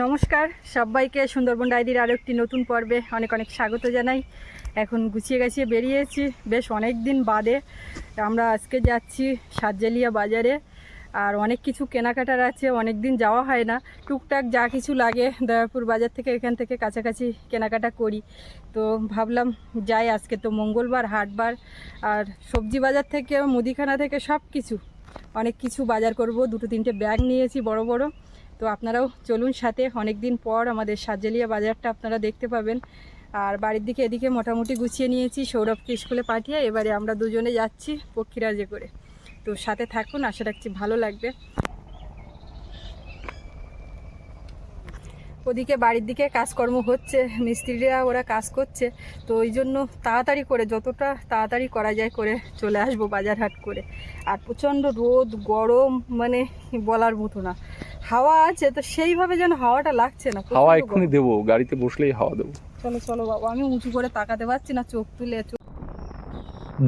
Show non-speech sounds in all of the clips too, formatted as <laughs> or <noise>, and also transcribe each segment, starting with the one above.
নমস্কার, সবাইকে সুন্দরবন ডায়েরির আরও একটি নতুন পর্বে অনেক অনেক স্বাগত জানাই। এখন গুছিয়ে গাছিয়ে বেরিয়েছি, বেশ অনেক দিন বাদে আমরা আজকে যাচ্ছি সাতজালিয়া বাজারে। আর অনেক কিছু কেনাকাটার আছে অনেক দিন যাওয়া হয় না। টুকটাক যা কিছু লাগে দয়াপুর বাজার থেকে এখান থেকে কাছাকাছি কেনাকাটা করি। তো ভাবলাম যাই, আজকে তো মঙ্গলবার, হাটবার, আর সবজি বাজার থেকে, মুদিখানা থেকে সব কিছু অনেক কিছু বাজার করব। দুটো তিনটে ব্যাগ নিয়েছি, বড় বড়। তো আপনারাও চলুন সাথে। অনেক দিন পর আমাদের সাজেলিয়া বাজারটা আপনারা দেখতে পাবেন। আর বাড়ির দিকে এদিকে মোটামুটি গুছিয়ে নিয়েছি, সৌরভকে স্কুলে পাঠিয়ে এবারে আমরা দুজনে যাচ্ছি পক্ষীরাজে করে। তো সাথে থাকুন, আশা রাখছি ভালো লাগবে। ওদিকে বাড়ির দিকে কাজকর্ম হচ্ছে, মিস্ত্রিরা ওরা কাজ করছে। তো ওই জন্য তাড়াতাড়ি করে, যতটা তাড়াতাড়ি করা যায় করে চলে আসব বাজার হাট করে। আর প্রচণ্ড রোদ, গরম মানে বলার মতো না। হাওয়া আছে তো সেইভাবে যেন হাওয়াটা লাগছে না হাওয়া এক্ষুনি দেবো গাড়িতে বসলেই হাওয়া দেবো। চলো চলো বাবা আমি উঁচু করে তাকাতে পারছি না চোখ তুলে চোখ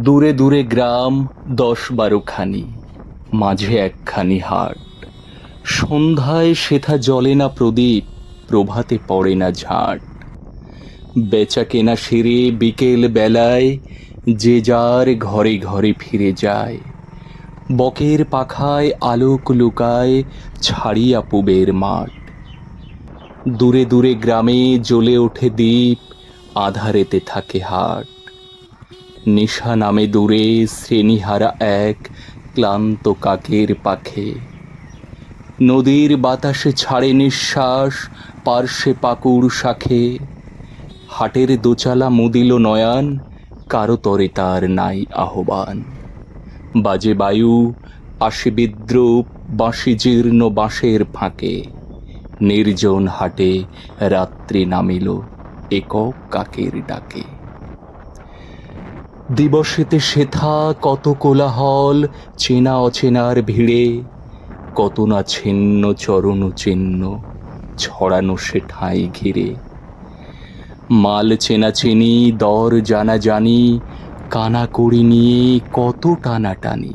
দূরে দূরে গ্রাম দশ বারো খানি মাঝে একখানি হাট। সন্ধ্যায় সেথা জ্বলে না প্রদীপ প্রভাতে পড়ে না ঝাট। বেচা কেনা সেরে বিকেল বেলায় যে যার ঘরে ঘরে ফিরে যায়। বকের পাখায় আলোক লুকায় ছাড়িয়া পুবের মাঠ। দূরে দূরে গ্রামে জ্বলে ওঠে দ্বীপ, আধারেতে থাকে হাট। নিশা নামে দূরে শ্রেণীহারা এক ক্লান্ত কাকের পাখে। নদীর বাতাসে ছাড়ে নিঃশ্বাস, পার্শ্বে পাকুড় শাখে। হাটের দোচালা মুদিল নয়ান, কারও তরে তার নাই আহ্বান। বাজে বায়ু আসে বিদ্রুপ, বাঁশি জীর্ণ বাঁশের ফাঁকে। নির্জন হাটে রাত্রি নামিল একক কাকের ডাকে। দিবসেতে সেথা কত কোলাহল, চেনা অচেনার ভিড়ে, কত না ছিন্ন চরণ চিহ্ন, ছড়ানো সে ঠাঁই ঘিরে। মাল চেনা চিনি দর জানা জানি কানা করি নিয়ে কত টানাটানি।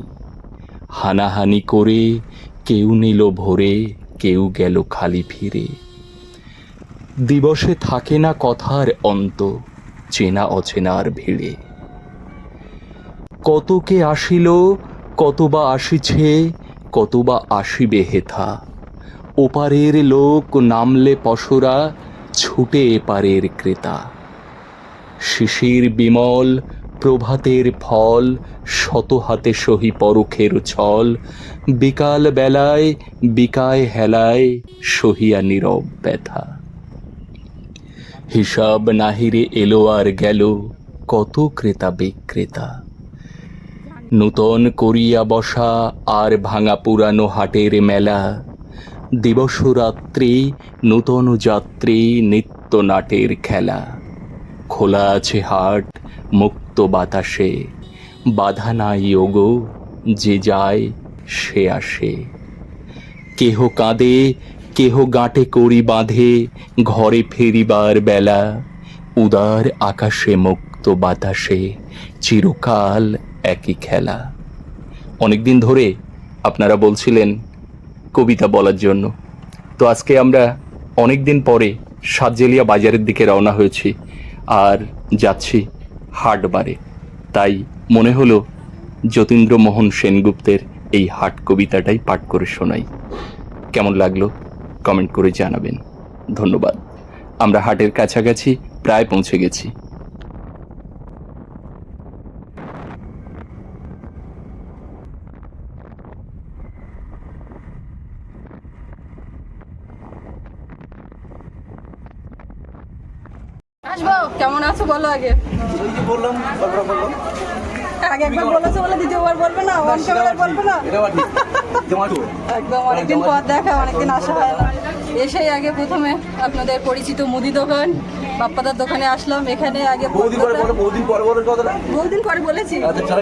হানাহানি করে কেউ নিল ভরে, কেউ গেল খালি ফিরে। দিবসে থাকে না কথার অন্ত, চেনা অচেনার ভিড়ে। কত কে আসিল, কত বা আসিছে, কত বা আসিবে হেথা। ওপারের লোক নামলে পশরা, ছুটে এপারের ক্রেতা। শিশির বিমল প্রভাতের ফল শত হাতে সহি পরখের ছল। বিকাল বেলায়, বিকায় হেলায় সহিয়া নীরব ব্যথা। হিসাব নাহিরে এলো আর গেল কত ক্রেতা বিক্রেতা। নূতন করিয়া বসা আর ভাঙা পুরানো হাটের মেলা। দিবস রাত্রি নূতন যাত্রী, নিত্য নাটের খেলা। খোলা আছে হাট, মুক্ত বাতাসে। বাধা নাই, ওগো, যে যায়, সে আসে। কেহ কাঁদে, কেহ গাঁটে করি বাঁধে, ঘরে ফেরিবার বেলা। উদার আকাশে মুক্ত বাতাসে, চিরকাল একই খেলা। অনেকদিন ধরে আপনারা বলছিলেন কবিতা বলার জন্য। তো আজকে আমরা অনেক দিন পরে সাতজেলিয়া বাজারের দিকে রওনা হয়েছি আর যাচ্ছি হাটবারে তাই মনে হলো যতীন্দ্রমোহন সেনগুপ্তের এই হাট কবিতাটাই পাঠ করে শোনাই। কেমন লাগল? কমেন্ট করে জানাবেন। ধন্যবাদ। আমরা হাটের কাছাকাছি প্রায় পৌঁছে গেছি আসব কেমন আছো বলো আগে? ওই যে বললাম গল্পটা বললাম। আগে একবার বলেছ বলে দ্বিতীয়বার বলবে না ওয়ান বলবে না? একদম অনেকদিন পর দেখা অনেকদিন আসা হয় না। এসেই আগে প্রথমে আপনাদের পরিচিত মুদি দোকান বাপ্পাদার দোকানে আসলাম এখানে আগে বহুদিন পরে বলো বহুদিন পরে বলো কথাটা। বহুদিন পরে বলেছি। আচ্ছা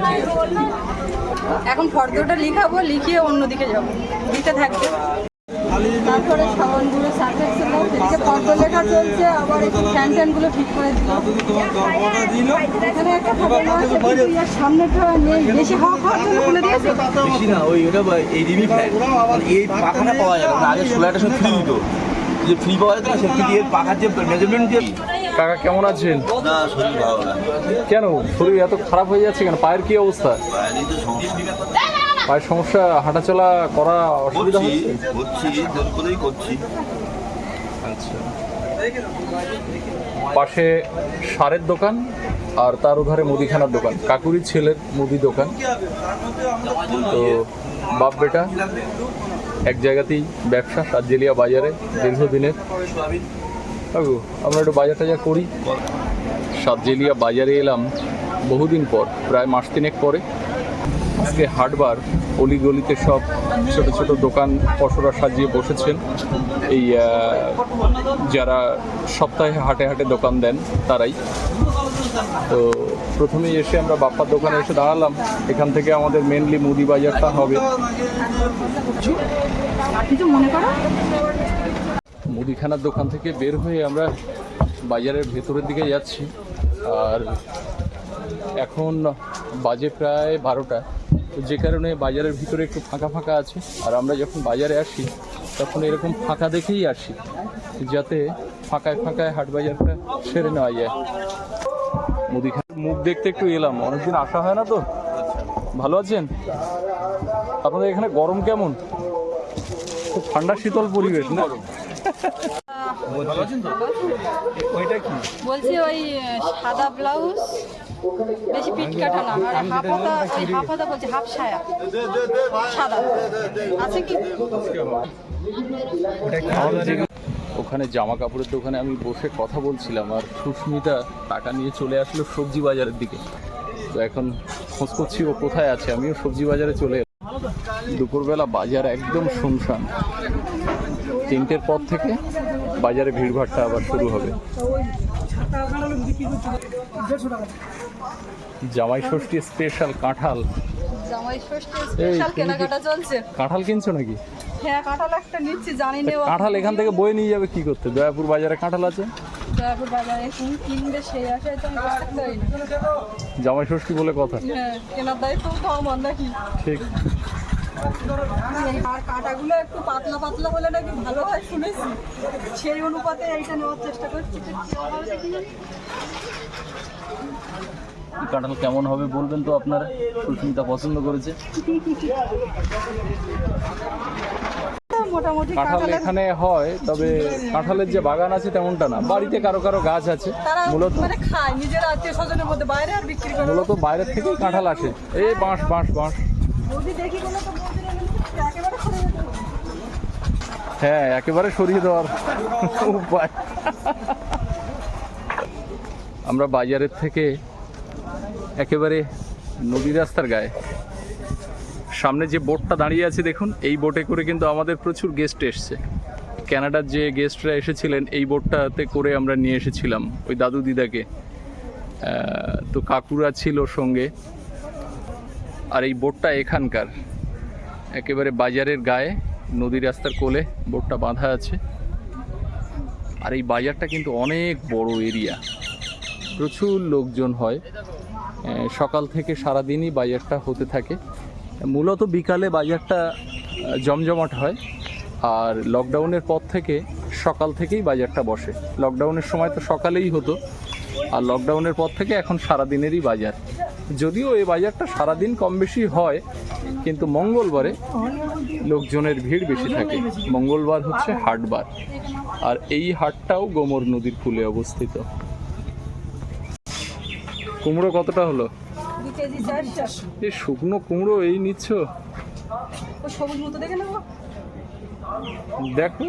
এখন ফর্দটা লিখাবো লিখিয়ে অন্যদিকে যাব। দিতে থাকবে। তারপরে সাবানগুলো সার্ফেক্স ছিল এদিকে লেখা চলছে আবার একটু ফ্যান ট্যানগুলো ঠিক করে দিল। এখানে একটা খবর আছে ইয়ার সামনেটা নেই। বেশি হাওয়া খাওয়ার জন্য খুলে দিয়েছে? বেশি না ওই ওটা এই রিমি ফ্যান মানে এই পাখানা পাওয়া যাবে না আগে সোলারটা সব ফ্রি দিত। যে ফ্রি পাওয়া যেত না সেফটি দিয়ে পাখার যে মেজারমেন্ট দিয়ে কাকা কেমন আছেন? না শরীর ভালো না। কেন? শরীর এত খারাপ হয়ে যাচ্ছে কেন? পায়ের কি অবস্থা? বাইরেই তো সমস্যা। পায়ের সমস্যা হাঁটাচলা করা অসুবিধা হচ্ছে? জোর করেই করছি। আচ্ছা। পাশে সারের দোকান আর তার ওধারে মুদিখানার দোকান। কাকুরির ছেলের মুদি দোকান। তো বাপ বেটা এক জায়গাতেই ব্যবসা সাতজেলিয়া বাজারে দীর্ঘদিনের। কাকু আমরা একটু বাজার টাজার করি। সাতজেলিয়া বাজারে এলাম বহুদিন পর প্রায় মাস তিনেক পরে। আজকে হাটবার অলিগলিতে সব ছোট ছোট দোকান পসরা সাজিয়ে বসেছেন। এই যারা সপ্তাহে হাটে হাটে দোকান দেন তারাই। তো প্রথমেই এসে আমরা বাপ্পার দোকানে এসে দাঁড়ালাম। এখান থেকে আমাদের মেনলি মুদি বাজারটা হবে। মুদিখানার দোকান থেকে বের হয়ে আমরা বাজারের ভেতরের দিকে যাচ্ছি। আর এখন বাজে প্রায় বারোটা। যে কারণে বাজারের ভিতরে একটু ফাঁকা ফাঁকা আছে। আর আমরা যখন বাজারে আসি, তখন এরকম ফাঁকা দেখেই আসি, যাতে ফাঁকায় ফাঁকায় হাট বাজারটা সেরে নেওয়া যায়। মুদিখানার মুখ দেখতে একটু এলাম, অনেকদিন আসা হয় না তো। ভালো আছেন? আপনাদের এখানে গরম কেমন? খুব ঠান্ডা শীতল পরিবেশ, না? বলছি ওই সাদা ব্লাউজ বেশি পিট কাটা না আর ওই বলছি হাফ সায়া সাদা আছে কি ওখানে জামা কাপড়ের দোকানে আমি বসে কথা বলছিলাম আর সুস্মিতা টাকা নিয়ে চলে আসলো সবজি বাজারের দিকে তো এখন খোঁজ করছি ও কোথায় আছে আমিও সবজি বাজারে চলে এলাম দুপুরবেলা বাজার একদম শুনশান তিনটের পর থেকে বাজারে ভিড়ভাড়টা আবার শুরু হবে জামাই ষষ্ঠী স্পেশাল কাঁঠাল। জামাই ষষ্ঠী স্পেশাল কেনাকাটা চলছে। কাঁঠাল কিনছো নাকি? হ্যাঁ কাঁঠাল একটা নিচ্ছি জানি না কাঁঠাল এখান থেকে বয়ে নিয়ে যাবে কি করতে? দয়াপুর বাজারে কাঁঠাল আছে? দয়াপুর বাজারে কোন কিনবে সেই আশায় তো আমি জামাই ষষ্ঠী বলে কথা। হ্যাঁ কেনার দায়িত্ব তো আমার নাকি ঠিক। আর কাঁটাগুলো একটু পাতলা পাতলা হলে নাকি ভালো হয় শুনেছি। সেই অনুপাতে এইটা নেওয়ার চেষ্টা করছি কি। কাঁঠাল কেমন হবে বলবেন তো আপনারা? সুস্মিতা পছন্দ করেছে। কাঁঠাল এখানে হয় তবে কাঁঠালের যে বাগান আছে তেমনটা না। বাড়িতে কারও কারও গাছ আছে মূলত মানে মূলত বাইরের থেকেই কাঁঠাল আসে। এই বাঁশ বাঁশ বাঁশ। হ্যাঁ একেবারে সরিয়ে দেওয়ার উপায়। আমরা বাজারের থেকে একেবারে নদী রাস্তার গায়ে। সামনে যে বোটটা দাঁড়িয়ে আছে, দেখুন, এই বোটে করে কিন্তু আমাদের প্রচুর গেস্ট এসছে। ক্যানাডার যে গেস্টরা এসেছিলেন, এই বোটটাতে করে আমরা নিয়ে এসেছিলাম, ওই দাদু দিদাকে। তো কাকুরা ছিল সঙ্গে। আর এই বোটটা এখানকার। একেবারে বাজারের গায়ে, নদী রাস্তার কোলে বোটটা বাঁধা আছে। আর এই বাজারটা কিন্তু অনেক বড় এরিয়া প্রচুর লোকজন হয়। সকাল থেকে সারাদিনই বাজারটা হতে থাকে। মূলত বিকালে বাজারটা জমজমাট হয় আর লকডাউনের পর থেকে সকাল থেকেই বাজারটা বসে। লকডাউনের সময় তো সকালেই হতো আর লকডাউনের পর থেকে এখন সারাদিনেরই বাজার। যদিও এই বাজারটা সারাদিন কম বেশি হয়, কিন্তু মঙ্গলবারে লোকজনের ভিড় বেশি থাকে। মঙ্গলবার হচ্ছে হাটবার। আর এই হাটটাও গোমর নদীর কূলে অবস্থিত। কুমড়ো কতটা হলো? এই শুকনো কুমড়ো এই নিচ্ছ? সবুজ মতো দেখে নেব? দেখো।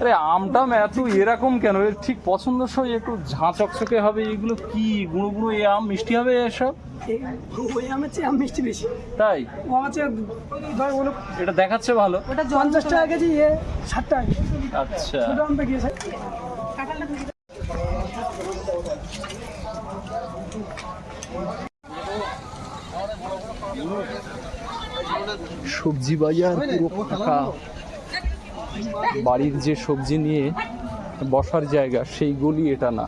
আরে আমটা এত এরকম কেন? এর ঠিক পছন্দসই একটু ঝাঁ চকচকে হবে এগুলো কি গুঁড়ো গুঁড়ো এই আম মিষ্টি হবে এসব? ওই আমের চেয়ে আম মিষ্টি বেশি। তাই? ও আমার চেয়ে ধর বলো। এটা দেখাচ্ছে ভালো। ওটা পঞ্চাশ টাকা কেজি এ ষাট টাকা। আচ্ছা। সবজি বাজার পুরো ফাঁকা। বাড়ির যে সবজি নিয়ে বসার জায়গা সেই গলি এটা না।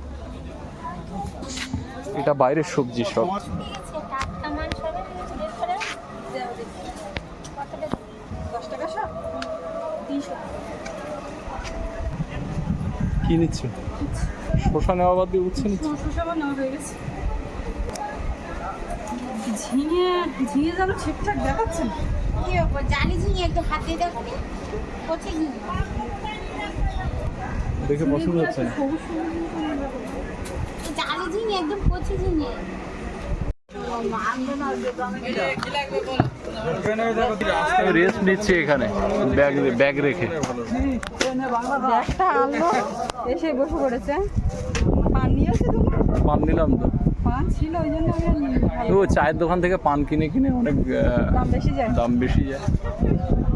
এটা বাইরের সবজি সব। কি নিচ্ছে? শশা নেওয়া বাদ দিয়ে উচ্ছে নিচ্ছে? শশা নেওয়া হয়ে গেছে। ঝিঙে ঝিঙে যেন ঠিকঠাক দেখাচ্ছে না। কি ব্যাপার? জালি ঝিঙে একটু হাত দিয়ে দেখো কচি ঝিঙে। দেখে পছন্দ হচ্ছে না। জালি ঝিঙে একদম কচি ঝিঙে। রেস্ট নিচ্ছে এখানে ব্যাগ ব্যাগ রেখে আনলো এসে বসে পড়েছে। পান নিলাম তো। ও চায়ের দোকান থেকে পান কিনে কিনে অনেক দাম বেশি যায়।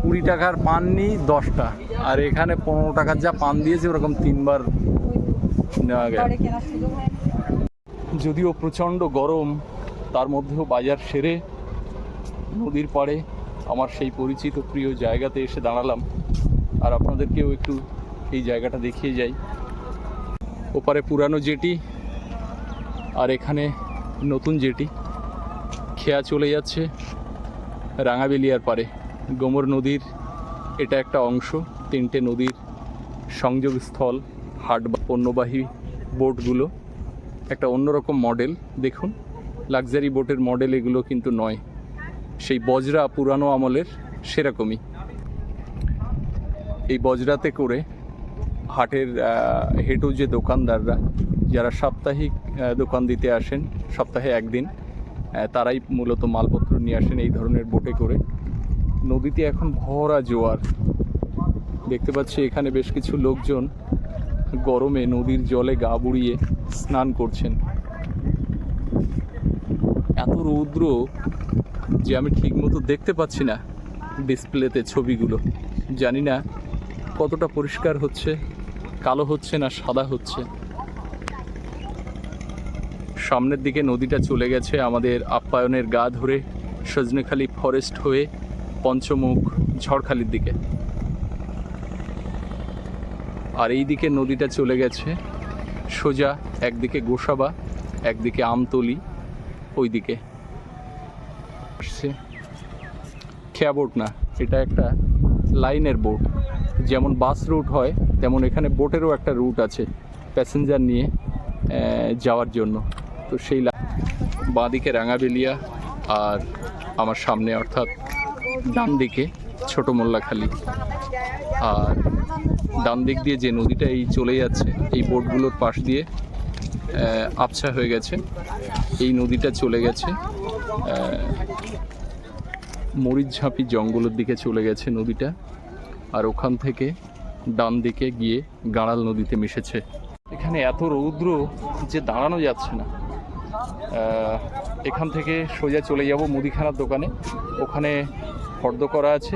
কুড়ি টাকার পান নিই দশটা। আর এখানে পনেরো টাকার যা পান দিয়েছে ওরকম তিনবার নেওয়া না। যদিও প্রচণ্ড গরম তার মধ্যেও বাজার সেরে নদীর পাড়ে আমার সেই পরিচিত প্রিয় জায়গাতে এসে দাঁড়ালাম। আর আপনাদেরকেও একটু এই জায়গাটা দেখিয়ে যাই। ওপারে পুরানো জেটি আর এখানে নতুন জেটি। খেয়া চলে যাচ্ছে রাঙাবেলিয়ার পারে গোমর নদীর এটা একটা অংশ, তিনটে নদীর সংযোগস্থল, হাট বা পণ্যবাহী বোটগুলো। একটা অন্যরকম মডেল, দেখুন। লাক্সারি বোটের মডেল এগুলো কিন্তু নয়। সেই বজরা পুরানো আমলের সেরকমই। এই বজরাতে করে হাটের হেঁটো যে দোকানদাররা, যারা সাপ্তাহিক দোকান দিতে আসেন, সপ্তাহে একদিন। তারাই মূলত মালপত্র নিয়ে আসেন এই ধরনের বোটে করে। নদীতে এখন ভরা জোয়ার। দেখতে পাচ্ছি এখানে বেশ কিছু লোকজন গরমে নদীর জলে গা বুড়িয়ে স্নান করছেন। এত রৌদ্র যে আমি ঠিকমতো দেখতে পাচ্ছি না ডিসপ্লেতে ছবিগুলো। জানি না কতটা পরিষ্কার হচ্ছে, কালো হচ্ছে না সাদা হচ্ছে। সামনের দিকে নদীটা চলে গেছে আমাদের আপ্যায়নের গা ধরে, সজনেখালি ফরেস্ট হয়ে পঞ্চমুখ ঝড়খালির দিকে। আর এই দিকে নদীটা চলে গেছে, সোজা একদিকে গোসাবা, একদিকে আমতলি, ওইদিকে। আসছে খেয়া বোট না, এটা একটা লাইনের বোট, যেমন বাস রুট হয়, তেমন এখানে বোটেরও একটা রুট আছে, প্যাসেঞ্জার নিয়ে যাওয়ার জন্য। তো সেই বাঁদিকে রাঙাবেলিয়া আর আমার সামনে অর্থাৎ ডান দিকে ছোট মোল্লাখালি। আর ডান দিক দিয়ে যে নদীটা এই চলে যাচ্ছে, এই বোটগুলোর পাশ দিয়ে আবছা হয়ে গেছে। এই নদীটা চলে গেছে মরিচঝাঁপি জঙ্গলের দিকে চলে গেছে নদীটা। আর ওখান থেকে ডান দিকে গিয়ে গাঁড়াল নদীতে মিশেছে। এখানে এত রৌদ্র যে দাঁড়ানো যাচ্ছে না। এখান থেকে সোজা চলে যাব মুদিখানার দোকানে। ওখানে ফর্দ করা আছে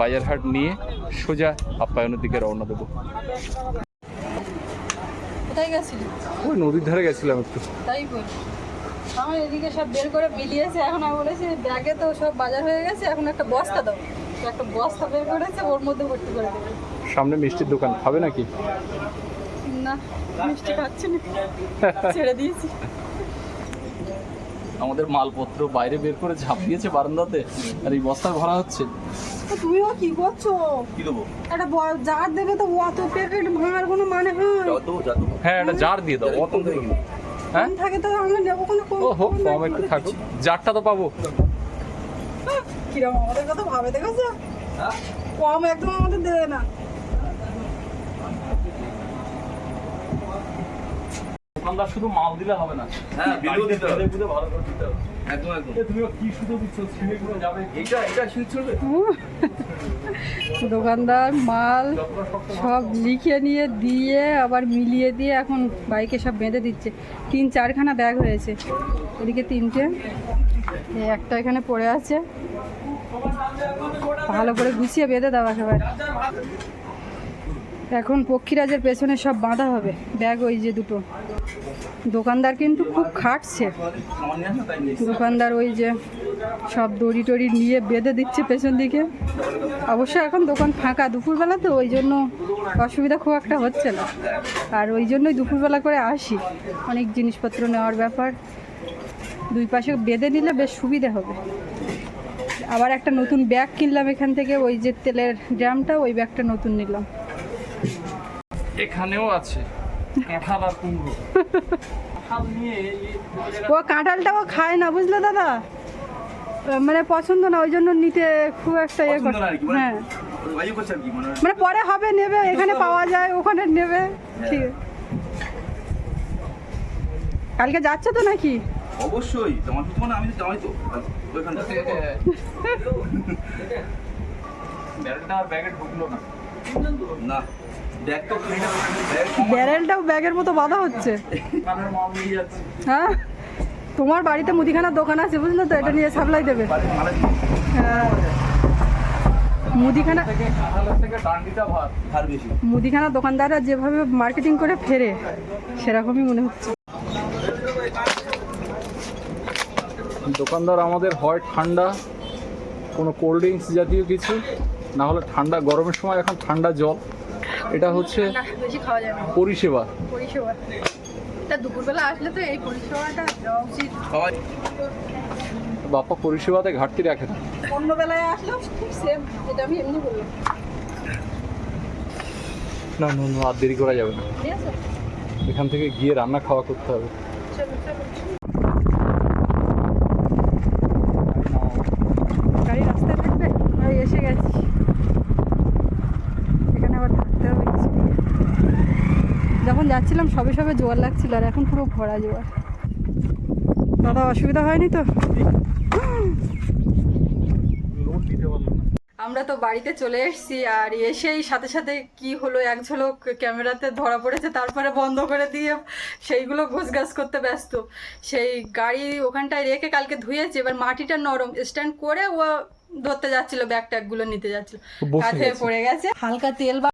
বাজারহাট নিয়ে সোজা আপ্যায়নের দিকে রওনা দেবো। কোথায় গেছিলি? ওই নদীর ধারে গেছিলাম একটু। তাই বলি। আমার এদিকে সব বের করে বিলিয়েছে এখন আমি বলেছি ব্যাগে তো সব বাজার হয়ে গেছে এখন একটা বস্তা দাও। একটা বস্তা বের করেছে ওর মধ্যে ভর্তি করে দেবে সামনে মিষ্টির দোকান খাবে নাকি? না মিষ্টি খাচ্ছি না। ছেড়ে দিয়েছি। আমাদের মালপত্র বাইরে বের করে ঝাঁপিয়েছে বারান্দাতে আর এই বস্তা ভরা হচ্ছে। তো তুমিও কি করছ? কি দেবো? একটা জার দেবে তো অত প্যাকেট ভাঙার কোনো মানে হয়? হ্যাঁ এটা জার দিয়ে দাও অত হ্যাঁ? থাকে তো আমরা নেব কোনো কম ও হোক কম একটু থাকুক। জারটা তো পাবো। কিরম আমাদের কথা ভাবে দেখেছ? কম একদম আমাদের দেবে না। দোকানদার শুধু মাল দিলে হবে না। হ্যাঁ বিলও দিতে হবে বুঝে ভালো করে দিতে হবে। একদম একদম। তুমি কি শুধু দিচ্ছ? ছিঁড়ে গুলো যাবে। এটা এটা সুইচ চলবে দোকানদার মাল সব লিখে নিয়ে দিয়ে আবার মিলিয়ে দিয়ে এখন বাইকে সব বেঁধে দিচ্ছে। তিন চারখানা ব্যাগ হয়েছে। এদিকে তিনটে। একটা এখানে পড়ে আছে। ভালো করে গুছিয়ে বেঁধে দাও একেবারে। এখন পক্ষীরাজের পেছনে সব বাঁধা হবে। ব্যাগ ওই যে দুটো। দোকানদার কিন্তু খুব খাটছে। দোকানদার ওই যে সব দড়ি টড়ি নিয়ে বেঁধে দিচ্ছে পেছন দিকে। অবশ্য এখন দোকান ফাঁকা। দুপুরবেলা তো ওই জন্য অসুবিধা খুব একটা হচ্ছে না। আর ওই জন্যই দুপুরবেলা করে আসি। অনেক জিনিসপত্র নেওয়ার ব্যাপার। দুই পাশে বেঁধে নিলে বেশ সুবিধা হবে। আবার একটা নতুন ব্যাগ কিনলাম এখান থেকে। ওই যে তেলের ড্রামটা, ওই ব্যাগটা নতুন নিলাম। এখানেও আছে। কাঁঠাল আর কুমড়ো। কাঁঠাল নিয়ে ও কাঁঠালটাও খায় না বুঝলে দাদা? মানে পছন্দ না ওই জন্য নিতে খুব একটা ইয়ে করে আর কি, মানে- হ্যাঁ। মানে মানে পরে হবে নেবে এখানে পাওয়া যায় ওখানে নেবে ঠিক। কালকে যাচ্ছে তো নাকি? অবশ্যই তোমার তো মানে আমি তো জামাই তো ওইখানটা। <laughs> ব্যারেলটা আর ব্যাগে ঢুকলো না। না। ব্যারেলটাও ব্যাগের মতো বাঁধা হচ্ছে। হ্যাঁ? তোমার বাড়িতে মুদিখানার দোকান আছে বুঝলে তো? এটা নিয়ে সাপ্লাই দেবে। হ্যাঁ। মুদিখানা থেকে কাঁঠালের থেকে ডান্ডিটা ভাত ধার বেশি। মুদিখানা দোকানদাররা যেভাবে মার্কেটিং করে ফেরে সেরকমই মনে হচ্ছে। দোকানদার আমাদের হয় ঠান্ডা কোনো কোল্ড ড্রিঙ্কস জাতীয় কিছু না হলে ঠান্ডা গরমের সময় এখন ঠান্ডা জল। এটা হচ্ছে বেশি খাওয়া যাবে পরিষেবা। পরিষেবা। তা দুপুরবেলা আসলে তো এই পরিষেবাটা দেওয়া উচিত। বাপ্পা পরিষেবাতে ঘাটতি রাখে না। অন্য বেলায় আসলেও ঠিক সেম এটা আমি এমনি বললাম। না না না আর দেরি করা যাবে না। এখান থেকে গিয়ে রান্না খাওয়া করতে হবে চলো চলো গাড়ি রাস্তায় থাকবে আমি এসে গেছি এখানে আবার থাকতে হবে কিছুদিন। যাচ্ছিলাম সবে সবে জোয়ার লাগছিল আর এখন পুরো ভরা জোয়ার। দাদা অসুবিধা হয়নি তো? আমরা তো বাড়িতে চলে এসেছি আর এসেই সাথে সাথে কি হলো এক ঝলক ক্যামেরাতে ধরা পড়েছে তারপরে বন্ধ করে দিয়ে সেইগুলো ঘোষগাছ করতে ব্যস্ত। সেই গাড়ি ওখানটায় রেখে কালকে ধুয়েছি এবার মাটিটা নরম। স্ট্যান্ড করে ও ধরতে যাচ্ছিল ব্যাগ ট্যাগগুলো নিতে যাচ্ছিল। গেছে। পড়ে গেছে। হালকা তেল বা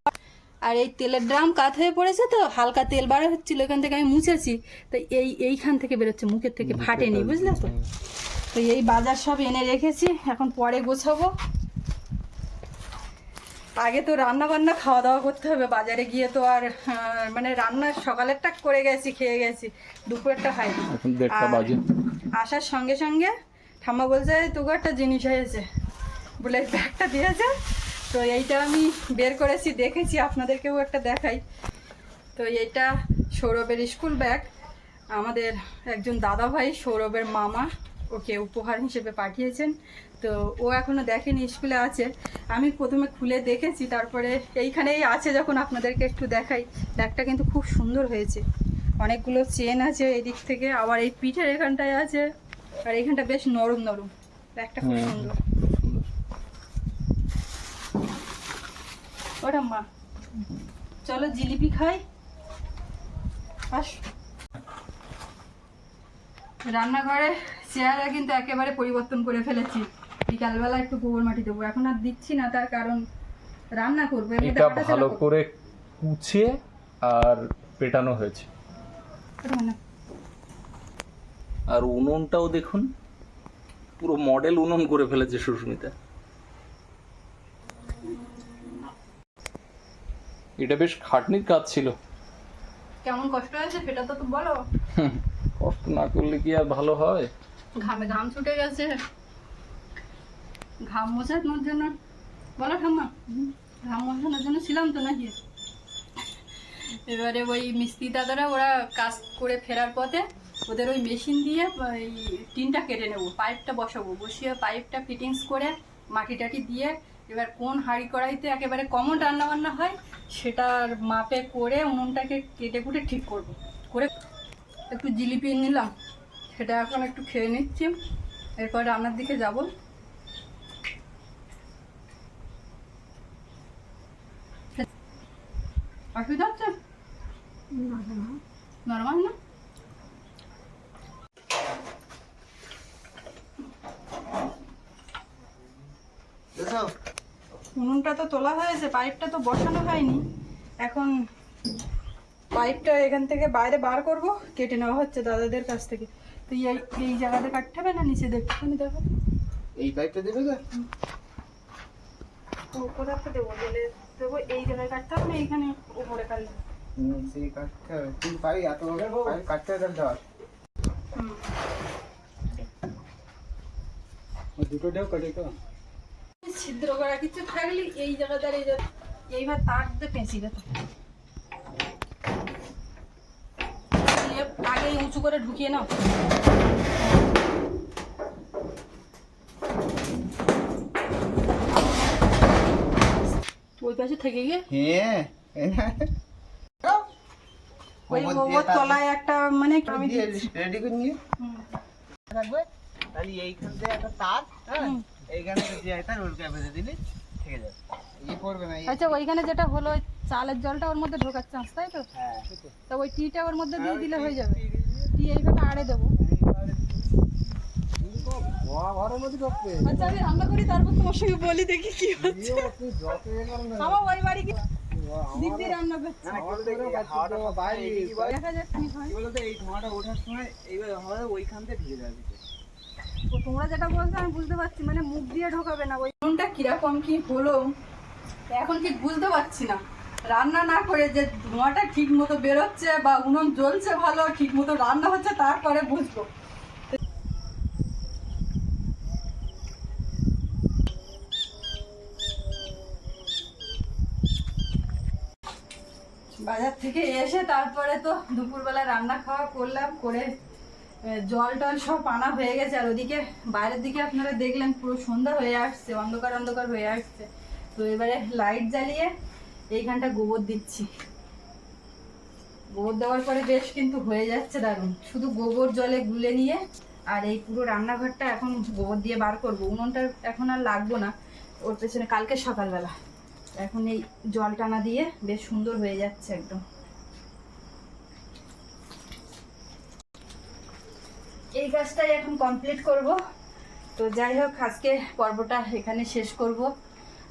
আর এই তেলের ড্রাম কাত হয়ে পড়েছে তো হালকা তেল বার হচ্ছিল এখান থেকে আমি মুছেছি। তো এই এইখান থেকে বেরোচ্ছে মুখের থেকে ফাটেনি বুঝলে তো? তো এই বাজার সব এনে রেখেছি এখন পরে গোছাবো। আগে তো রান্না বান্না খাওয়া দাওয়া করতে হবে বাজারে গিয়ে তো আর মানে রান্না সকালেরটা করে গেছি খেয়ে গেছি দুপুরেরটা আর আসার সঙ্গে সঙ্গে ঠাম্মা বলছে তোকে একটা জিনিস হয়েছে। বলে ব্যাগটা দিয়েছে? তো এইটা আমি বের করেছি দেখেছি আপনাদেরকেও একটা দেখাই। তো এইটা সৌরভের স্কুল ব্যাগ। আমাদের একজন দাদা ভাই সৌরভের মামা ওকে উপহার হিসেবে পাঠিয়েছেন। তো ও এখনও দেখেনি স্কুলে আছে। আমি প্রথমে খুলে দেখেছি তারপরে এইখানেই আছে যখন আপনাদেরকে একটু দেখাই। ব্যাগটা কিন্তু খুব সুন্দর হয়েছে। অনেকগুলো চেন আছে এই দিক থেকে আবার এই পিঠের এখানটায় আছে আর এইখানটা বেশ নরম নরম। ব্যাগটা খুব সুন্দর। ওটা মা চলো জিলিপি খাই। আস। রান্নাঘরে চেহারা কিন্তু একেবারে পরিবর্তন করে ফেলেছি। বিকালবেলা একটু গোবর মাটি দেবো। এখন আর দিচ্ছি না তার কারণ রান্না করব। এটা ভালো করে কুচিয়ে আর পেটানো হয়েছে। আর উনুনটাও দেখুন পুরো মডেল উনুন করে ফেলেছে সুস্মিতা। এটা বেশ খাটনির কাজ ছিল। কেমন কষ্ট হয়েছে সেটা তো তো বলো। কষ্ট না করলে কি আর ভালো হয়? ঘামে ঘাম ছুটে গেছে। ঘাম মোছানোর জন্য বলো ঠাম্মা। ঘাম মোছানোর জন্য ছিলাম তো নাকি? এবারে ওই মিস্ত্রি দাদারা ওরা কাজ করে ফেরার পথে ওদের ওই মেশিন দিয়ে ওই টিনটা কেটে নেব পাইপটা বসাবো। বসিয়ে পাইপটা ফিটিংস করে মাটি টাটি দিয়ে এবার কোন হাঁড়ি কড়াইতে একেবারে কমন রান্না বান্না হয় সেটার মাপে করে উনুনটাকে কেটে কুটে ঠিক করব। করে একটু জিলিপি নিলাম সেটা এখন একটু খেয়ে নিচ্ছি। এরপর রান্নার দিকে যাব। অসুবিধা হচ্ছে? নর্মাল না? উনুনটা তো তোলা হয়েছে পাইপটা তো বসানো হয়নি। এখন পাইপটা এখান থেকে বাইরে বার করব কেটে নেওয়া হচ্ছে দাদাদের কাছ থেকে। তো এই এই জায়গাতে কাটতে হবে না নিচে দেখতে দেখো। এই পাইপটা দেবে তো? তো কোথাতে দেবো? বলে দেবো এই জায়গায় কাটতে হবে না এইখানে উপরে কাটলে? সেই কাটতে হবে। তুমি পাই এত পাই কাটতে হবে হুম। দুটো দেও কাটে তো ছিদ্র করা কিছু থাকলে এই জায়গাতে আর এই জায়গা এইবার তার দিয়ে পেঁচি যেত আগে উঁচু করে ঢুকিয়ে নাও। ওই পাশে থেকে গিয়ে হ্যাঁ। ওই ওপর ওর দিয়ে তারপর- তলায় একটা মানে আমি দিয়ে দিচ্ছি। রেডি করে নিয়ে। রাখবে তাহলে এইখান থেকে একটা তার হ্যাঁ? এইখানে যে একটা রোল ক্যাপে দিলে ঠিক আছে ইয়ে পড়বে না আচ্ছা ওইখানে যেটা হলো চালের জলটা ওর মধ্যে ঢোকার চান্স তাই তো? হ্যাঁ। তা ওই টিটা ওর মধ্যে দিয়ে দিলে হয়ে যাবে। টি এইভাবে আড়ে দেবো। আচ্ছা আমি রান্না করি তারপর তোমার সঙ্গে বলি দেখি কি হচ্ছে। ইয়ে করো না। আমার ওই বাড়ি কি? দিদি রান্না করছে। দেখা যাক কি হয়। এই ধোঁয়াটা ওঠার সময় এইবার ওইখান থেকে ঢুকে যাবে তোমরা যেটা বলছো আমি বুঝতে পারছি মানে মুখ দিয়ে ঢোকাবে না। ওই নুনটা কীরকম কি হলো? এখন ঠিক বুঝতে পারছি না। রান্না না করে যে ধোঁয়াটা ঠিক মতো বেরোচ্ছে বা উনুন জ্বলছে ভালো, ঠিক মতো রান্না হচ্ছে, তারপরে বুঝব। বাজার থেকে এসে তারপরে তো দুপুরবেলা রান্না খাওয়া করলাম, করে জল টল সব আনা হয়ে গেছে, আর ওদিকে বাইরের দিকে আপনারা দেখলেন পুরো সন্ধ্যা হয়ে আসছে, অন্ধকার অন্ধকার হয়ে আসছে। তো এবারে লাইট জ্বালিয়ে এইখানটা গোবর দিচ্ছি। গোবর দেওয়ার পরে বেশ কিন্তু হয়ে যাচ্ছে দারুণ। শুধু গোবর জলে গুলে নিয়ে আর এই পুরো রান্নাঘরটা এখন গোবর দিয়ে বার করব। উনুনটা এখন আর লাগবো না, ওর পেছনে কালকে সকালবেলা। এখন এই জল টানা দিয়ে বেশ সুন্দর হয়ে যাচ্ছে একদম। এই কাজটাই এখন কমপ্লিট করব। তো যাই হোক, আজকে পর্বটা এখানে শেষ করব।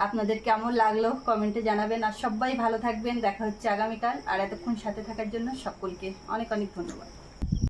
আপনাদের কেমন লাগল কমেন্টে জানাবেন। আর সবাই ভালো থাকবেন। দেখা হচ্ছে আগামীকাল। আর এতক্ষণ সাথে থাকার জন্য সকলকে অনেক অনেক ধন্যবাদ।